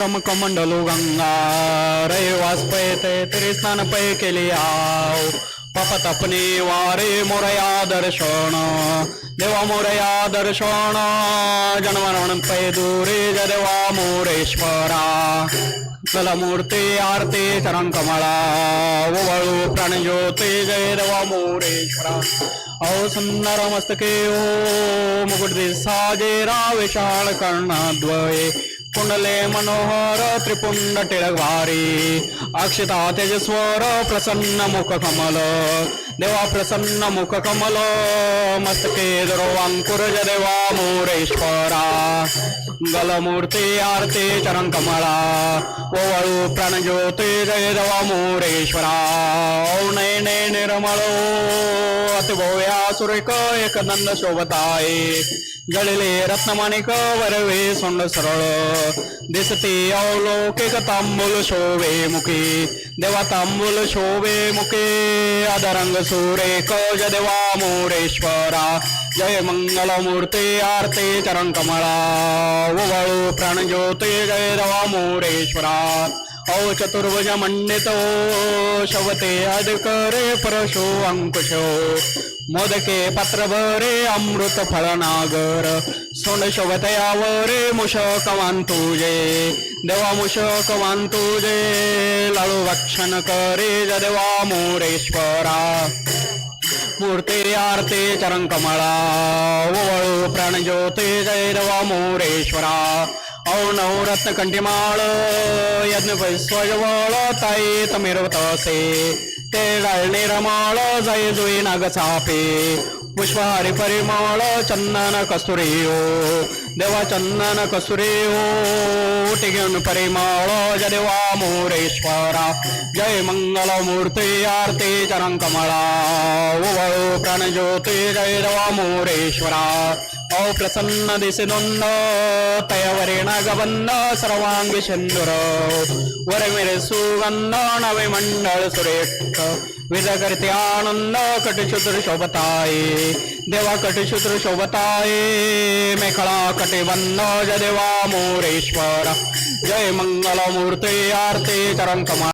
कमंडलू गंगा रे वाजपयते तरी स्नान पै केली आव पाप तपने वारे मोरया दर्शन देवा मोरया दर्शन जनमरण पै दूरे जदेवा मोरेश्वरा। मूर्ती आरती चरण कमळा ओवळू प्राणज्योती जय देवा मोरेश्वरा। औ सुंदर मस्तके ओ मुकुट साजे विशाळ कर्णाद्वये। कुंडले मनोहर त्रिपुंड टिळगवारी अक्षता तेजस्वर प्रसन्न मुख कमल देवा प्रसन्न मुख कमल मस्तके दुर्वांकुर देवा मोरेश्वरा गलमूर्ती आरती चरण कमळा ओवळू प्राणज्योती जय देवा मोरेश्वरा औ नयने निर्मळो अतिभव्या सुरेख एक नंद शोभताय जळले रत्नमाणिक वरवे सोंड सरळ दिसते अवलोकिक तांबूल शोभे मुखे देवा तांबूल शोभे मुखे अदरंग सुरेख जय देवा मोरेश्वरा जय मंगल मूर्ते आरती चरण कमळा ओवळू प्राणज्योती जय देवा मोरेश्वरा औ चतुर्भुज मंडितो शवते अदकरे परशो अंकुशो. मोदके पत्र भरे अमृत फळनागर. सोंड शोभतयावरे मुशक तुझे. देवा मुशक तुझे. लाळू भक्षण करे जदेवा मोरेश्वरा. मूर्ते आरते चरण कमळा. ओवळू प्राणज्योती जय देवा मोरेश्वरा. नवरत्न कंठीमाळ यज्ञ स्वजवळ ताई तमिरवतसे ते डाळणे रमाळ जय जुई नाग चापे पुष्पहारी परिमाळ चंदन कस्तुरी ओ देवा चंदन कस्तुरी हो, ओ टिगून परिमाळ जय देवा मोरेश्वरा जय मंगल मूर्ती आरती चरण कमळा ओवळू प्राणज्योती जय देवा मोरेश्वरा प्रसन्न दिसिनोन्न तयवरेण गबंध सर्वांगी सिंदूर वरमिरे सुगंध नवे मंडळ सुरेख विध करते आनंद कटशुद्र शोभताय देवा कटशुद्र शोभताय मेखळा कटिबंध जय देवा मोरेश्वर. जय मंगल मूर्ती आरती चरण कमा